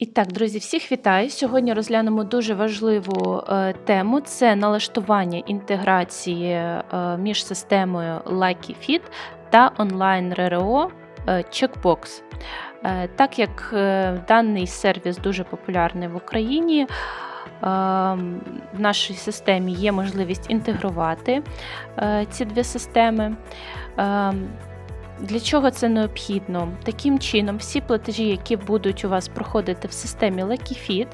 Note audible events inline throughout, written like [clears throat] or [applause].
І так, друзі, всіх вітаю. Сьогодні розглянемо дуже важливу е, тему: це налаштування інтеграції е, між системою Lucky Fit та онлайн РРО е, Checkbox. Так як даний сервіс дуже популярний в Україні, в нашій системі є можливість інтегрувати ці дві системи. Для чого це необхідно? Таким чином, всі платежі, які будуть у вас проходити в системі LuckyFit,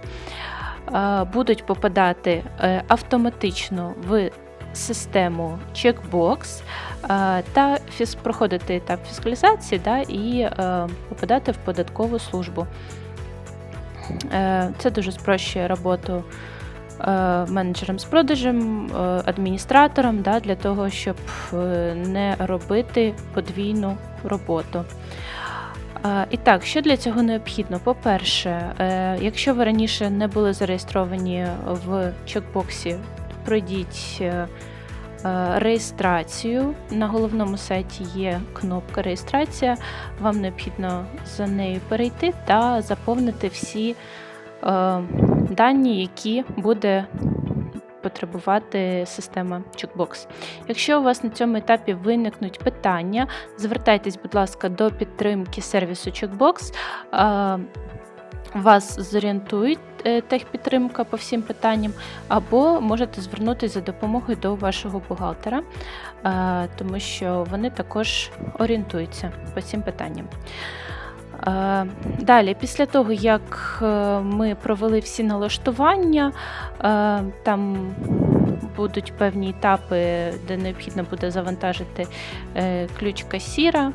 е, будуть попадати е, автоматично в систему Checkbox е, та проходити етап фіскалізації да, і попадати в податкову службу. Це дуже спрощує роботу е, менеджерам з продажем, е, адміністраторам да, для того, щоб е, не робити подвійну роботу. І так, що для цього необхідно? По-перше, якщо ви раніше не були зареєстровані в чекбоксі, пройдіть реєстрацію. На головному сайті є кнопка реєстрація. Вам необхідно за нею перейти та заповнити всі дані, які буде потребувати система Checkbox. Якщо у вас на цьому етапі виникнуть питання, звертайтесь, будь ласка, до підтримки сервісу Checkbox. Вас зорієнтують е, техпідтримка по всім питанням, або можете звернутися за допомогою до вашого бухгалтера, е, тому що вони також орієнтуються по цим питанням. Е, Далі, після того, як е, ми провели всі налаштування, е, там будуть певні етапи, де необхідно буде завантажити ключ касіра.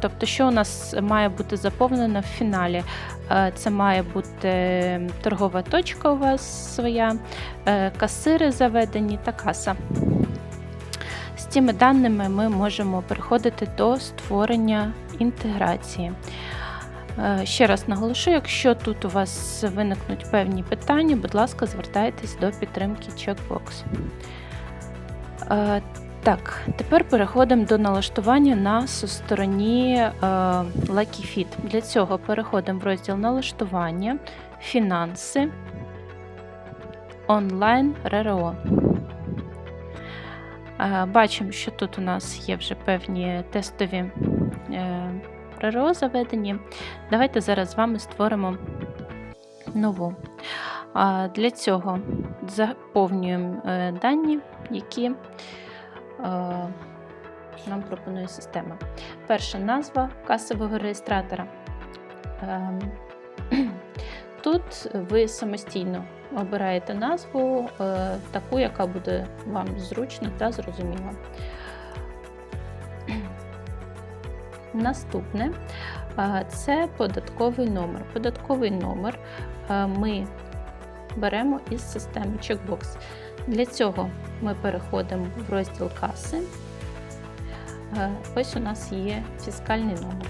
Тобто, що у нас має бути заповнено в фіналі? Це має бути торгова точка у вас своя, касири заведені та каса. З цими даними ми можемо переходити до створення інтеграції. Е, Ще раз наголошую, якщо тут у вас виникнуть певні питання, будь ласка, звертайтесь до підтримки Checkbox. Е, Так, тепер переходимо до налаштування на стороні е, Lucky Fit. Для цього переходимо в розділ налаштування, фінанси, онлайн РРО. Бачимо, що тут у нас є вже певні тестові РРО заведені. Давайте зараз з вами створимо нову. Для цього заповнюємо е, дані, які е, нам пропонує система. Перша назва касового реєстратора. [clears throat] Тут ви самостійно обираєте назву, е, таку, яка буде вам зручна та зрозуміла. Наступне це податковий номер. Податковий номер ми беремо із системи Checkbox. Для цього ми переходимо в розділ каси. Ось у нас є фіскальний номер.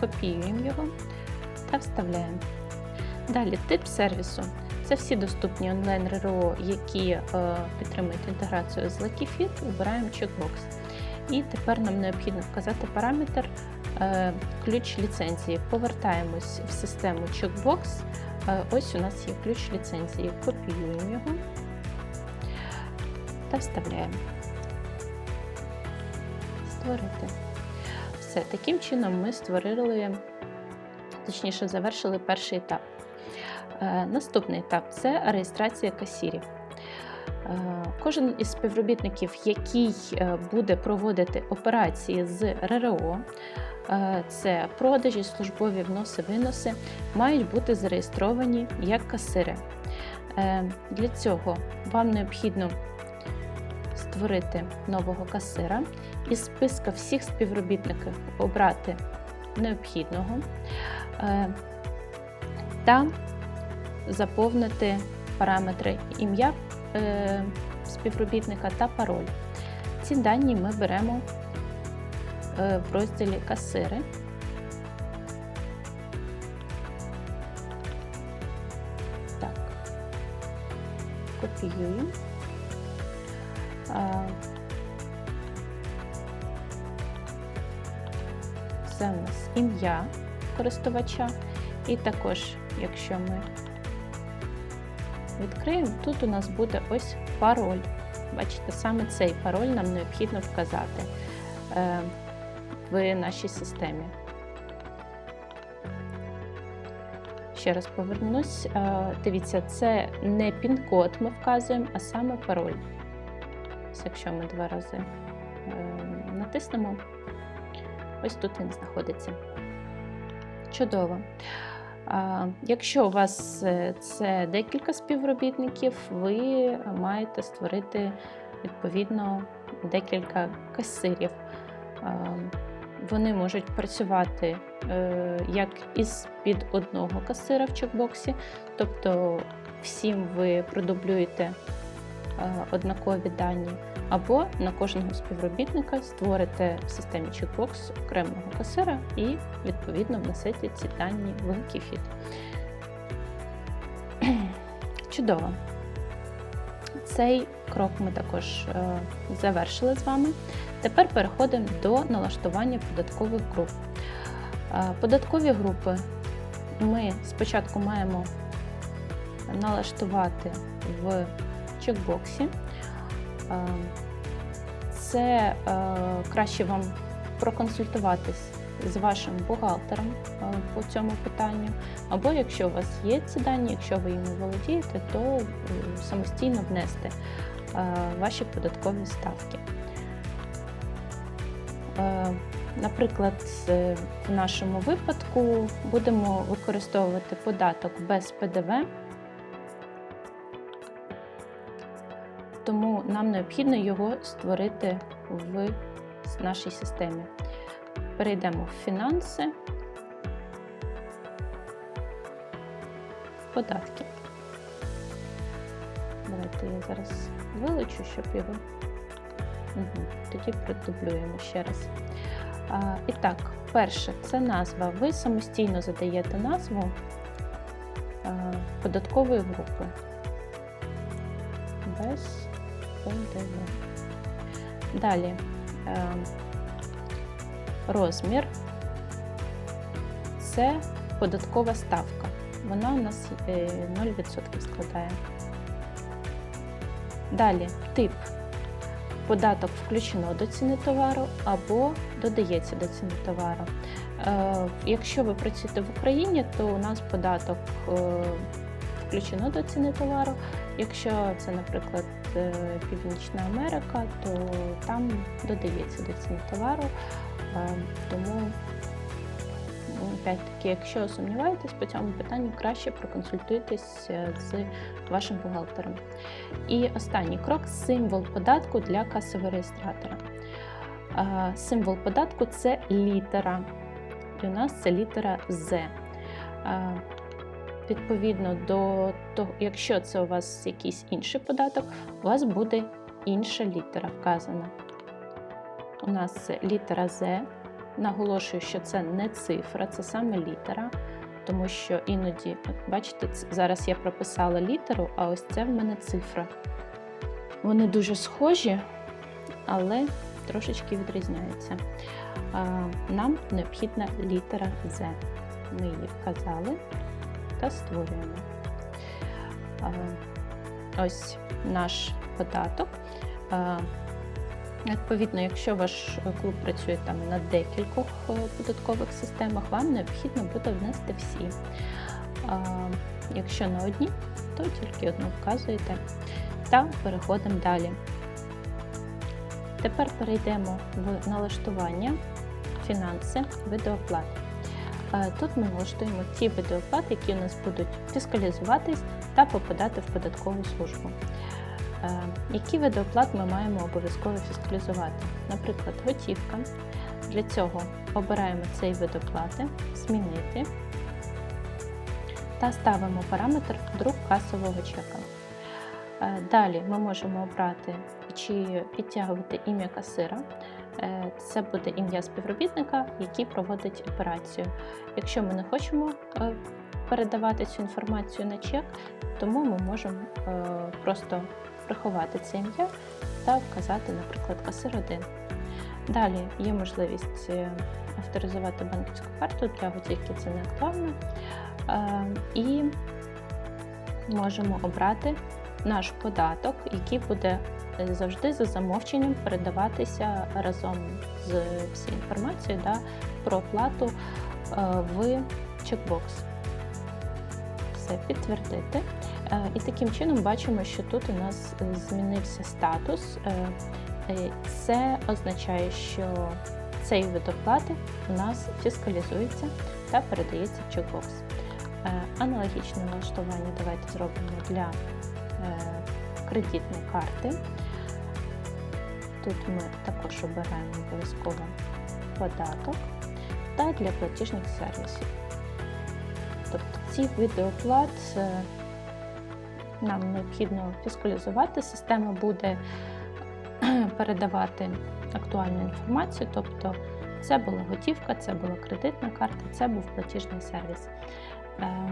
Копіюємо його та вставляємо. Далі тип сервісу. Це всі доступні онлайн РРО, які е, підтримують інтеграцію з LuckyFit, вибираємо чекбокс. І тепер нам необхідно вказати параметр е, ключ ліцензії. Повертаємось в систему Checkbox. Е, ось у нас є ключ ліцензії. Копіюємо його та вставляємо. Створити. Все, таким чином ми створили, точніше, завершили перший етап. Е, Наступний етап це реєстрація касірів. Е, Кожен із співробітників, який е, буде проводити операції з РРО, це продажі, службові вноси-виноси, мають бути зареєстровані як касири. Для цього вам необхідно створити нового касира із списка всіх співробітників обрати необхідного та заповнити параметри ім'я е, співробітника та пароль. Ці дані ми беремо е, в розділі касири. Так, копіюємо. Це у нас ім'я користувача. І також, якщо ми відкриємо, тут у нас буде ось пароль. Бачите, саме цей пароль нам необхідно вказати е, в нашій системі. Ще раз повернусь. Е, Дивіться, це не пін-код ми вказуємо, а саме пароль. Ось Якщо ми два рази е, натиснемо, ось тут він знаходиться. Чудово. Якщо у вас е, це декілька співробітників, ви маєте створити відповідно декілька касирів. Вони можуть працювати е, як із під одного касира в чекбоксі, тобто всім ви продублюєте однакові дані, або на кожного співробітника створите в системі чекбокс окремого касира і відповідно внесете ці дані в кіфіт. [clears throat] Чудово. Цей крок ми також е, завершили з вами. Тепер переходимо до налаштування податкових груп. Е, Податкові групи ми спочатку маємо налаштувати в чекбоксі. Е, Це е, краще вам проконсультуватись з вашим бухгалтером е, по цьому питанню. Або якщо у вас є ці дані, якщо ви їми володієте, то самостійно внести ваші податкові ставки. Наприклад, в нашому випадку будемо використовувати податок без ПДВ, тому нам необхідно його створити в нашій системі. Перейдемо в фінанси, податки. Давайте я зараз вилучу, щоб його. Угу. Тоді продублюємо ще раз. А, І так, перше, це назва. Ви самостійно задаєте назву а, податкової групи. Без ПДВ. Далі е, розмір це податкова ставка. Вона у нас е, 0% складає. Далі тип. Податок включено до ціни товару або додається до ціни товару. Е, Якщо ви працюєте в Україні, то у нас податок е, включено до ціни товару. Якщо це, наприклад, е, Північна Америка, то там додається до ціни товару. Е, Тому, ну, опять-таки, якщо сумніваєтесь по цьому питанню, краще проконсультуйтесь е, з вашим бухгалтером. І останній крок символ податку для касового реєстратора. Символ податку це літера. І у нас це літера З. Відповідно до того, якщо це у вас якийсь інший податок, у вас буде інша літера вказана. У нас це літера З. Наголошую, що це не цифра, це саме літера, тому що іноді, бачите, зараз я прописала літеру, а ось це в мене цифра. Вони дуже схожі, але трошечки відрізняються. Нам необхідна літера З. Ми її вказали та створюємо. Ось наш податок. Відповідно, якщо ваш клуб працює там на декількох е, податкових системах, вам необхідно буде внести всі. Якщо на одній, то тільки одну вказуєте та переходимо далі. Тепер перейдемо в налаштування, фінанси, види оплат. Е, Тут ми налаштуємо ті види оплат, які у нас будуть фіскалізуватись та попадати в податкову службу. Е, Які види оплат ми маємо обов'язково фіскалізувати? Наприклад, готівка. Для цього обираємо цей вид оплати, змінити та ставимо параметр друк касового чека. Е, Далі ми можемо обрати чи підтягувати ім'я касира. Е, Це буде ім'я співробітника, який проводить операцію. Якщо ми не хочемо е, передавати цю інформацію на чек, тому ми можемо е, просто приховати це ім'я та вказати, наприклад, касир 1. Далі є можливість авторизувати банківську карту для готівки це не актуально. І можемо обрати наш податок, який буде завжди за замовченням передаватися разом з всією інформацією да, про оплату е, в чекбокс. Все підтвердити. Е, І таким чином бачимо, що тут у нас е, змінився статус. Е, е, Це означає, що цей вид оплати у нас фіскалізується та передається в чекбокс. Е, Аналогічне налаштування давайте зробимо для е, кредитної карти. Тут ми також обираємо обов'язково податок та для платіжних сервісів. Тобто ці види е, нам необхідно фіскалізувати. Система буде передавати актуальну інформацію, тобто це була готівка, це була кредитна карта, це був платіжний сервіс. Е,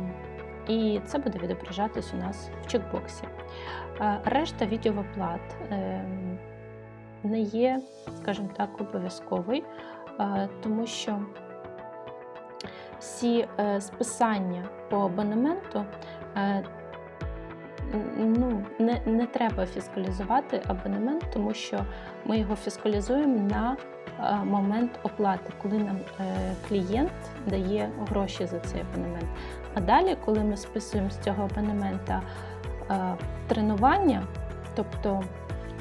І це буде відображатись у нас в чекбоксі. Е, Решта відеооплат е, не є, скажімо так, обов'язковий, е, тому що всі е, списання по абонементу е, ну, не, не треба фіскалізувати абонемент, тому що ми його фіскалізуємо на момент оплати, коли нам клієнт дає гроші за цей абонемент. А далі, коли ми списуємо з цього абонемента тренування, тобто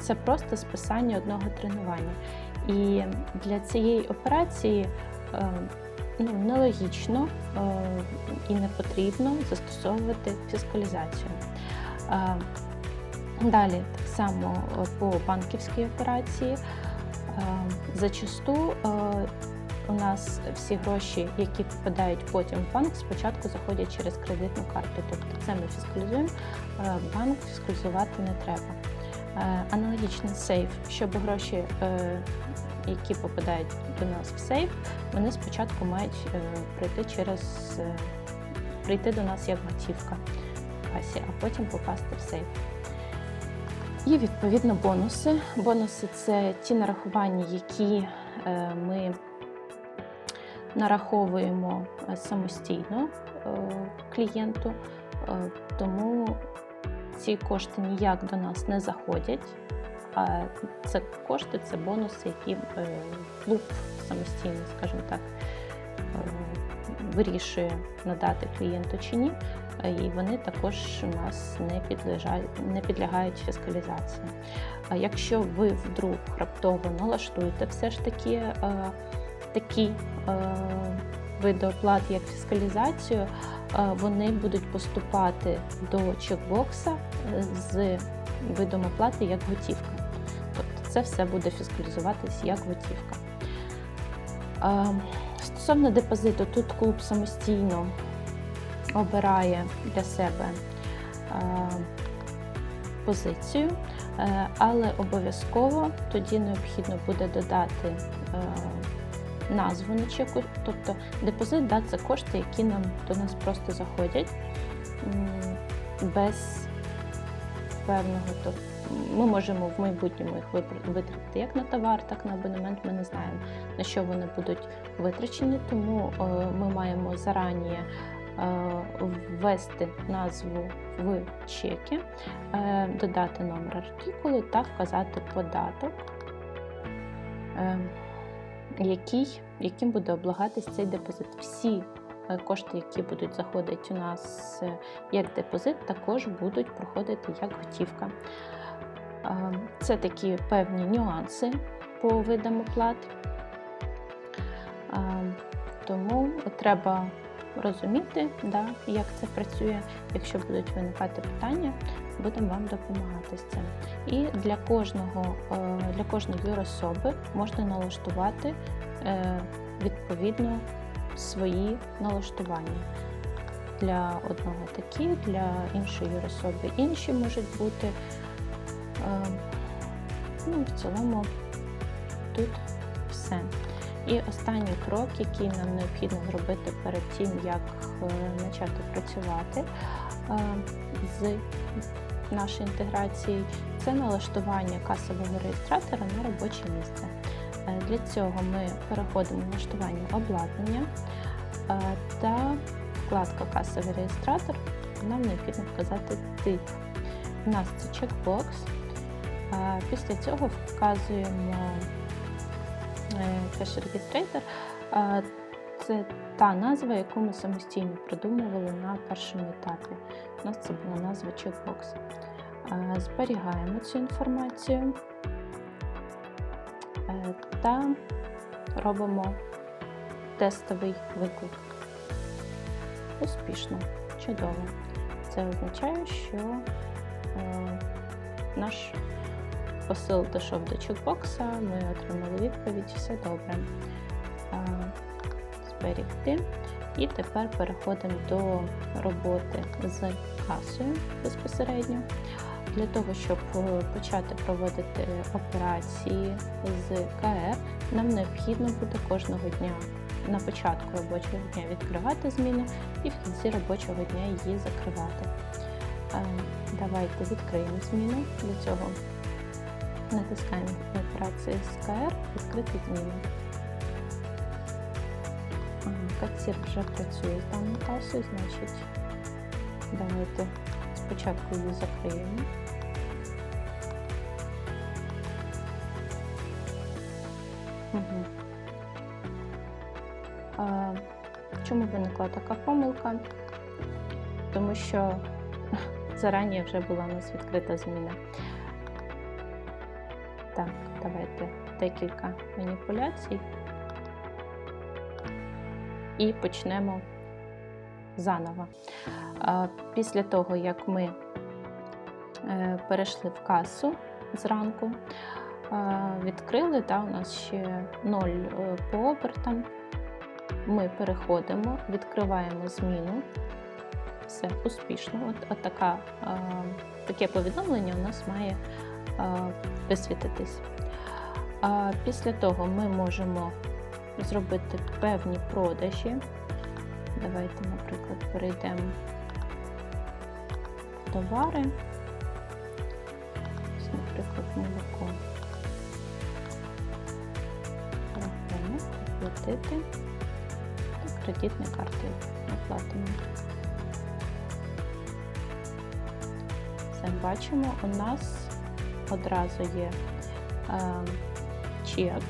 це просто списання одного тренування. І для цієї операції е, ну, нелогічно е, і не потрібно застосовувати фіскалізацію. Е, Далі так само по банківській операції. Зачасту у нас всі гроші, які попадають потім в банк, спочатку заходять через кредитну карту. Тобто це ми фіскалізуємо, банк фіскалізувати не треба. Е, Аналогічний сейф, щоб гроші, е, які попадають до нас в сейф, вони спочатку мають е, пройти через прийти до нас як готівка в касі, а потім попасти в сейф. І відповідно бонуси. Бонуси це ті нарахування, які ми нараховуємо самостійно клієнту, тому ці кошти ніяк до нас не заходять. А це кошти, це бонуси, які е, клуб самостійно, скажімо так, е, вирішує надати клієнту чи ні. І вони також у нас не підлягають, не підлягають фіскалізації. А якщо ви вдруг раптово налаштуєте все ж таки е, такі види оплат, як фіскалізацію, е, вони будуть поступати до чекбокса е, з видом оплати як готівка. Тобто це все буде фіскалізуватись як готівка. Е, Стосовно депозиту, тут клуб самостійно обирає для себе позицію, але обов'язково тоді необхідно буде додати назву на чеку. Тобто депозит да, це кошти, які нам до нас просто заходять без певного. Тобто ми можемо в майбутньому їх витратити як на товар, так на абонемент. Ми не знаємо, на що вони будуть витрачені, тому е, ми маємо зарані е, ввести назву в чеки, е, додати номер артикулу та вказати податок, який, яким буде облагатись цей депозит. Всі е, кошти, які будуть заходити у нас е, як депозит, також будуть проходити як готівка. Е, Це такі певні нюанси по видам оплат. Тому треба розуміти, да, як це працює. Якщо будуть виникати питання, будемо вам допомагати з цим. І для кожного, е, для кожної юрособи можна налаштувати е, відповідно свої налаштування. Для одного такі, для іншої юрособи інші можуть бути. Е, Ну, в цілому тут все. І останній крок, який нам необхідно зробити перед тим, як е, почати працювати е, з нашою інтеграцією, це налаштування касового реєстратора на робоче місце. Е, Для цього ми переходимо в налаштування обладнання та вкладка касовий реєстратор. Нам необхідно вказати тип. У нас це чекбокс. Після цього вказуємо кеш регістрейтор. Це та назва, яку ми самостійно придумували на першому етапі. У нас це була назва чекбокс. Е, Зберігаємо цю інформацію е, та робимо тестовий виклик. Успішно, чудово. Це означає, що е, наш посил дійшов до чекбокса, ми отримали відповідь, все добре. Зберігти. І тепер переходимо до роботи з касою безпосередньо. Для того, щоб е, почати проводити операції з КР, нам необхідно буде кожного дня на початку робочого дня відкривати зміни і в кінці робочого дня її закривати. Е, Давайте відкриємо зміну. Для цього натискаємо на операції з КР, відкрити зміни. Касір вже працює з даною касою, значить, давайте спочатку її закриємо. Угу. А, чому виникла така помилка? Тому що [laughs] зарані вже була у нас відкрита зміна. Так, давайте декілька маніпуляцій і почнемо заново. Після того, як ми е, перейшли в касу зранку, відкрили, та, у нас ще 0 е, по обертам, ми переходимо, відкриваємо зміну. Все успішно. От, от така, таке повідомлення у нас має висвітитись. Після того ми можемо зробити певні продажі. Давайте, наприклад, перейдемо в товари, Ось, наприклад, молоко. Рахунок, оплатити та кредитні карти оплатимо. Це бачимо, у нас одразу є е, чек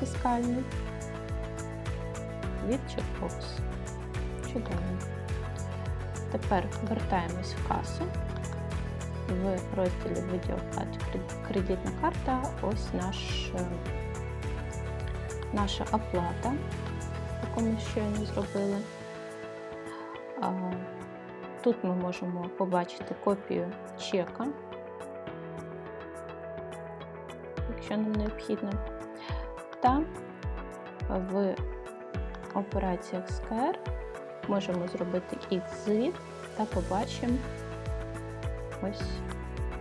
фіскальний від Checkbox. Чудово. Тепер вертаємось в касу. В розділі виділ кредитна карта. Ось наш, е, наша оплата, яку ми щойно зробили. Тут ми можемо побачити копію чека, якщо нам необхідно та в операціях КР можемо зробити X-звіт та побачимо ось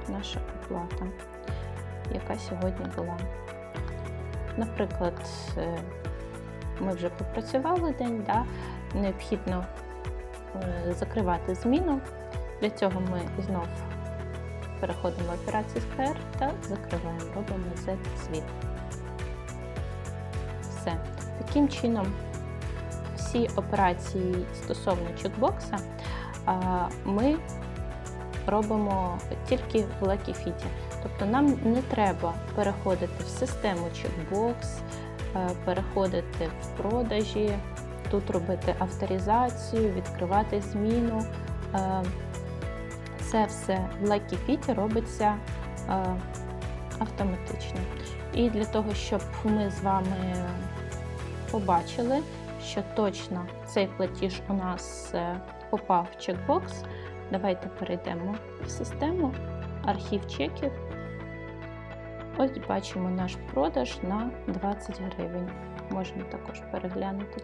наша оплата, яка сьогодні була. Наприклад, е, ми вже попрацювали день, да? необхідно е, закривати зміну. Для цього ми знов переходимо в операцію КР та закриваємо, робимо Z-звіт все. Таким чином, всі операції стосовно чекбокса ми робимо тільки в Lucky Тобто нам не треба переходити в систему чекбокс, переходити в продажі, тут робити авторизацію, відкривати зміну. Це все в Lucky Fit робиться автоматично. І для того, щоб ми з вами побачили, що точно цей платіж у нас е, попав в чекбокс, давайте перейдемо в систему архів чеків. Ось бачимо наш продаж на 20 гривень. Можемо також переглянути.